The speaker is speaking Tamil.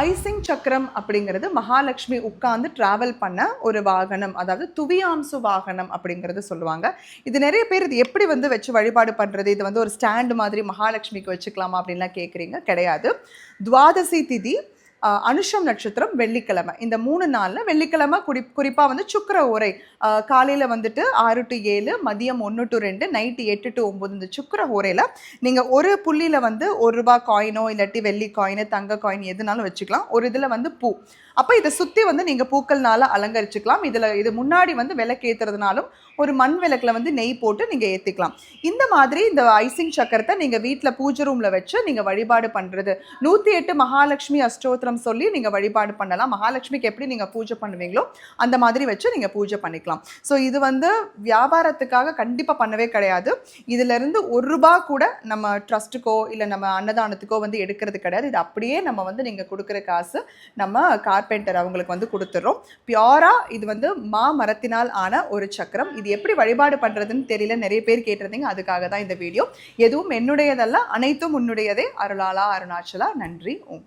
ஐசிங் சக்கரம் அப்படிங்கிறது மகாலட்சுமி உட்கார்ந்து டிராவல் பண்ண ஒரு வாகனம். அதாவது துவியாம்சு வாகனம் அப்படிங்கிறது சொல்லுவாங்க. இது நிறைய பேர் இது எப்படி வந்து வச்சு வழிபாடு பண்ணுறது இது வந்து ஒரு ஸ்டாண்டு மாதிரி மகாலட்சுமிக்கு வச்சுக்கலாமா அப்படின்லாம் கேட்குறீங்க கிடையாது. துவாதசி திதி அனுஷம் நட்சத்திரம் வெள்ளிக்கிழமை. இந்த மூணு நாளில் வெள்ளிக்கிழமை குறி குறிப்பாக வந்து சுக்கர உரை. காலையில் வந்துட்டு ஆறு டு ஏழு மதியம் ஒன்று டு ரெண்டு நைட்டு எட்டு டு ஒம்பது இந்த சுக்கர உரையில் நீங்கள் ஒரு புள்ளியில் வந்து ஒரு ரூபா காயினோ இல்லாட்டி வெள்ளி காயினு தங்க காயின் எதுனாலும் வச்சுக்கலாம். ஒரு இதில் வந்து பூ. அப்போ இதை சுற்றி வந்து நீங்கள் பூக்கள்னால அலங்கரிச்சுக்கலாம். இதில் இது முன்னாடி வந்து விளக்கு ஏற்றுறதுனாலும் ஒரு மண் விளக்கில் வந்து நெய் போட்டு நீங்கள் ஏற்றிக்கலாம் இந்த மாதிரி இந்த ஐசிங் சக்கரத்தை நீங்கள் வீட்டில் பூஜை ரூமில் வச்சு நீங்கள் வழிபாடு பண்ணுறது நூற்றி எட்டு மகாலட்சுமி அஷ்டோத்திரம் சொல்லி நீங்கள் வழிபாடு பண்ணலாம். மகாலட்சுமிக்கு எப்படி நீங்கள் பூஜை பண்ணுவீங்களோ அந்த மாதிரி வச்சு நீங்கள் பூஜை பண்ணிக்கலாம். ஸோ இது வந்து வியாபாரத்துக்காக கண்டிப்பாக பண்ணவே கிடையாது. இதிலிருந்து ஒரு ரூபா கூட நம்ம ட்ரஸ்ட்டுக்கோ இல்லை நம்ம அன்னதானத்துக்கோ வந்து எடுக்கிறது கிடையாது. இது அப்படியே நம்ம வந்து நீங்கள் கொடுக்குற காசு நம்ம கார்பெண்டர் அவங்களுக்கு வந்து கொடுத்துட்றோம் பியூராக இது வந்து மா மரத்தினால் ஆன ஒரு சக்கரம். இது எப்படி வழிபாடு பண்ணுறதுன்னு தெரியல. நிறைய பேர் கேட்டிருந்தீங்க. அதுக்காக தான் இந்த வீடியோ. எதுவும் என்னுடையதல்ல அனைத்தும் உன்னுடையதே. அருளாலா அருணாச்சலா நன்றி ஓம்.